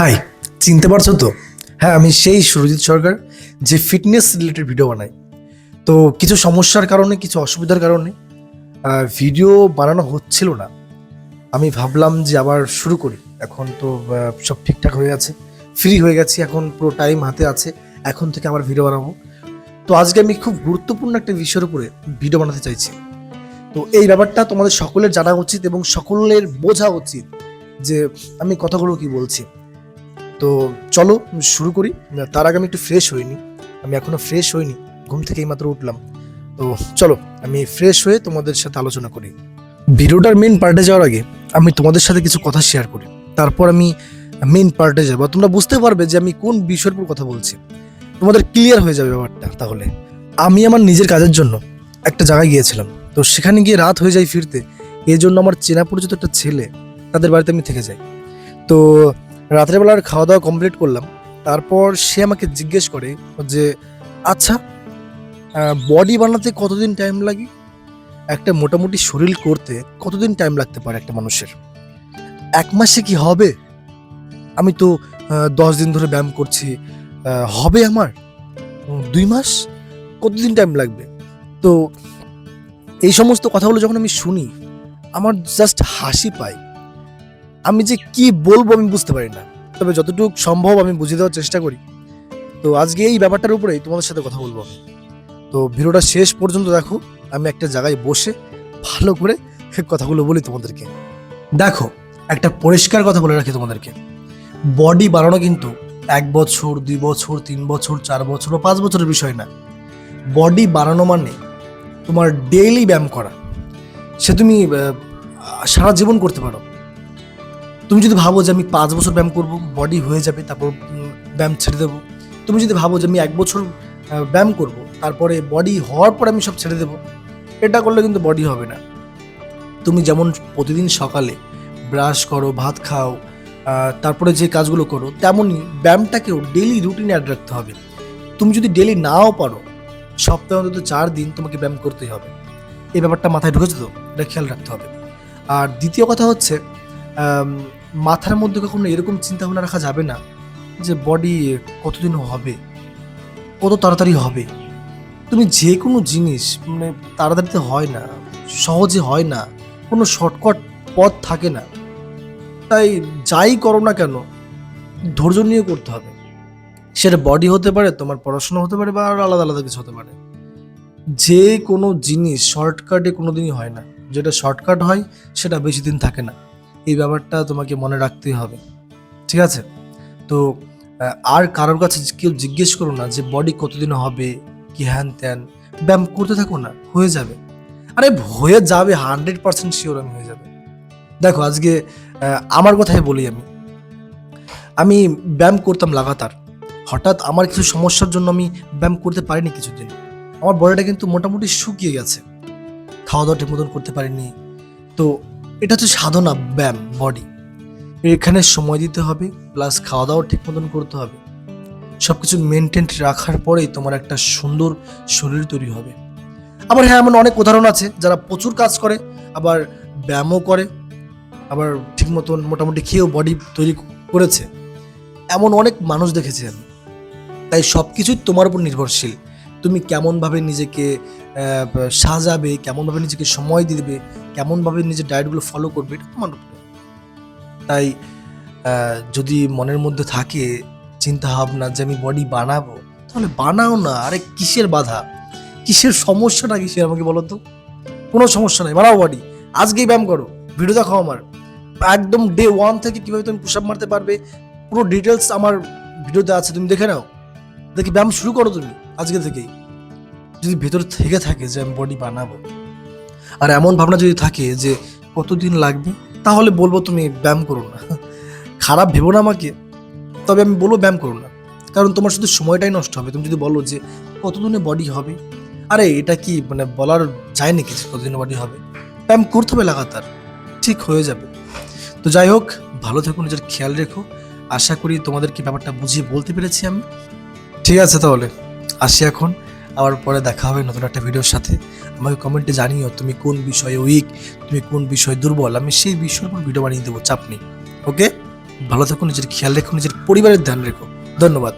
High, চিনতে পারছ তো? হ্যাঁ আমি সেই সুরজিৎ সরকার, যে ফিটনেস রিলেটেড ভিডিও বানাই তো কিছু সমস্যার কারণে, কিছু অসুবিধার কারণে ভিডিও বানানো হচ্ছিল না। আমি ভাবলাম যে আবার শুরু করি। এখন তো সব ঠিকঠাক হয়ে আছে। ফ্রি হয়ে গেছি, এখন পুরো টাইম হাতে আছে। এখন থেকে আবার ভিডিও বানাবো। তো আজকে আমি খুব গুরুত্বপূর্ণ একটা বিষয়ের উপরে ভিডিও বানাতে চাইছি। তো এই ব্যাপারটা তোমাদের সকলের জানা উচিত এবং সকলের বোঝা উচিত যে আমি কথাগুলো কি বলছি। তো চলো শুরু করি। তার আগে আমি একটু ফ্রেশ হইনি। আমি এখনও ফ্রেশ হইনি। ঘুম থেকেই মাত্র উঠলাম। তো চলো, আমি ফ্রেশ হয়ে তোমাদের সাথে আলোচনা করি। ভিডিওটার মেন পার্টে যাওয়ার আগে আমি তোমাদের সাথে কিছু কথা শেয়ার করি। তারপর আমি মেন পার্টে যাব। তোমরা বুঝতে পারবে যে আমি কোন বিষয়ের উপর কথা বলছি। তোমাদের ক্লিয়ার হয়ে যাবে ব্যাপারটা তাহলে। আমি আমার নিজের কাজের জন্য একটা জায়গায় গিয়েছিলাম। তো সেখানে গিয়ে রাত হয়ে যায় ফিরতে। এই জন্য আমার চেনা পরিচিত একটা ছেলে, তাদের বাড়িতে আমি থেকে যাই। তো রাত্রেবেলার খাওয়া দাওয়া কমপ্লিট করলাম। তারপর সে আমাকে জিজ্ঞেস করে যে আচ্ছা বডি বানাতে কতদিন টাইম লাগে? একটা মোটামুটি শরীর করতে কতদিন টাইম লাগতে পারে একটা মানুষের? এক মাসে কি হবে? আমি তো দশ দিন ধরে ব্যায়াম করছি হবে আমার? দুই মাস? কতদিন টাইম লাগবে? তো এই সমস্ত কথাগুলো যখন আমি শুনি, আমার জাস্ট হাসি পায়। আমি যে কি বলব আমি বুঝতে পারি না। তবে যতটুকু সম্ভব আমি বুঝিয়ে দেওয়ার চেষ্টা করি। তো আজকে এই ব্যাপারটার উপরেই তোমাদের সাথে কথা বলব তো ভিডিওটা শেষ পর্যন্ত দেখো, আমি একটা জায়গায় বসে ভালো করে কথাগুলো বলি তোমাদেরকে। দেখো, একটা পরিষ্কার কথা বলে রাখি তোমাদেরকে। বডি বাড়ানো কিন্তু এক বছর, দুই বছর, তিন বছর, চার বছর পাঁচ বছরের বিষয় না। বডি বাড়ানো মানে তোমার ডেইলি ব্যায়াম করা। সে তুমি সারা জীবন করতে পারো। তুমি যদি ভাবো যে আমি পাঁচ বছর ব্যায়াম করব বডি হয়ে যাবে, তারপর ব্যায়াম ছেড়ে দেবো। তুমি যদি ভাবো যে আমি এক বছর ব্যায়াম করব, তারপরে বডি হওয়ার পর আমি সব ছেড়ে দেবো, এটা করলে কিন্তু বডি হবে না। তুমি যেমন প্রতিদিন সকালে ব্রাশ করো, ভাত খাও তারপরে যে কাজগুলো করো, তেমনই ব্যায়ামটাকেও ডেলি রুটিনে অ্যাড রাখতে হবে। তুমি যদি ডেলি নাও পারো, সপ্তাহে অন্তত চার দিন তোমাকে ব্যায়াম করতেই হবে। এই ব্যাপারটা মাথায় ঢুকেছে তো, এটা খেয়াল রাখতে হবে। আর দ্বিতীয় কথা হচ্ছে মাথার মধ্যে কখনো এরকম চিন্তা ভাবনা রাখা যাবে না যে বডি কতদিন হবে, কত তাড়াতাড়ি হবে। তুমি যে কোনো জিনিস মানে তাড়াতাড়িতে হয় না, সহজে হয় না, কোনো শর্টকাট পথ থাকে না। তাই যাই করো না কেন, ধৈর্য নিয়ে করতে হবে। সেটা বডি হতে পারে, তোমার পড়াশোনা হতে পারে বা আরও আলাদা আলাদা কিছু হতে পারে। যে কোনো জিনিস শর্টকাটে কোনো দিনই হয় না। যেটা শর্টকাট হয়, সেটা বেশি দিন থাকে না। এই ব্যাপারটা তোমাকে মনে রাখতেই হবে। ঠিক আছে? তো আর কারোর কাছে কেউ জিজ্ঞেস করো না যে বডি কতদিন হবে, কি হ্যান ত্যান। ব্যায়াম করতে থাকো না, হয়ে যাবে। আরে, হয়ে যাবে হান্ড্রেড পার্সেন্ট শিওর আমি হয়ে যাবে। দেখো, আজকে আমার কথাই বলি আমি। আমি ব্যায়াম করতাম লাগাতার। হঠাৎ আমার কিছু সমস্যার জন্য আমি ব্যায়াম করতে পারিনি কিছুদিন। আমার বডিটা কিন্তু মোটামুটি শুকিয়ে গেছে। খাওয়া দাওয়া ঠিক মতন করতে পারিনি। তো এটা হচ্ছে সাধনা, ব্যায়াম বডি এখানে সময় দিতে হবে প্লাস খাওয়া দাওয়া ঠিক মতন করতে হবে। সব কিছু মেনটেন রাখার পরেই তোমার একটা সুন্দর শরীর তৈরি হবে। আবার হ্যাঁ এমন অনেক উদাহরণ আছে, যারা প্রচুর কাজ করে, আবার ব্যায়ামও করে, আবার ঠিক মতন মোটামুটি খেয়েও বডি তৈরি করেছে। এমন অনেক মানুষ দেখেছি আমি। তাই সব কিছুই তোমার উপর নির্ভরশীল। তুমি কেমনভাবে নিজেকে সাজাবে, কেমনভাবে নিজেকে সময় দিবে, কেমনভাবে নিজের ডায়েটগুলো ফলো করবে, এটা তোমার উপরে তাই যদি মনের মধ্যে থাকে চিন্তা ভাবনা যে আমি বডি বানাবো, তাহলে বানাও না। আরে কিসের বাধা? কিসের সমস্যাটা কিসের আমাকে বলো তো? কোনো সমস্যা নাই, বানাও বডি আজকেই ব্যায়াম করো ভিডিও দেখো আমার। একদম ডে ওয়ান থেকে কীভাবে তুমি পুশ মারতে পারবে, পুরো ডিটেলস আমার ভিডিওতে আছে, তুমি দেখে নাও। দেখি ব্যায়াম শুরু করো তুমি। আজকে থেকেই যদি ভেতর থেকে থাকে যে আমি বডি বানাবো। আর এমন ভাবনা যদি থাকে যে কতদিন লাগবে, তাহলে বলব তুমি ব্যায়াম করো না। খারাপ ভেবো না আমাকে, তবে আমি বলব ব্যায়াম করো না। কারণ তোমার শুধু সময়টাই নষ্ট হবে। তুমি যদি বলো যে কতদিনে বডি হবে? আরে, এটা কি মানে বলার যায় নাকি কতদিনে বডি হবে? ব্যায়াম করতে হবে লাগাতার, ঠিক হয়ে যাবে। তো যাই হোক, ভালো থেকো, নিজের খেয়াল রেখো। আশা করি তোমাদেরকে ব্যাপারটা বুঝিয়ে বলতে পেরেছি আমি। ঠিক আছে তাহলে। আসি এখন। আবার পরে দেখা হবে নতুন একটা ভিডিওর সাথে। আমাকে কমেন্টে জানিও তুমি কোন বিষয়ে উইক তুমি কোন বিষয়ে দুর্বল, আমি সেই বিষয়ের উপর ভিডিও বানিয়ে দেবো, চাপ নেই। ওকে ভালো থাকুন নিজের খেয়াল রেখো, নিজের পরিবারের ধ্যান রেখো। ধন্যবাদ।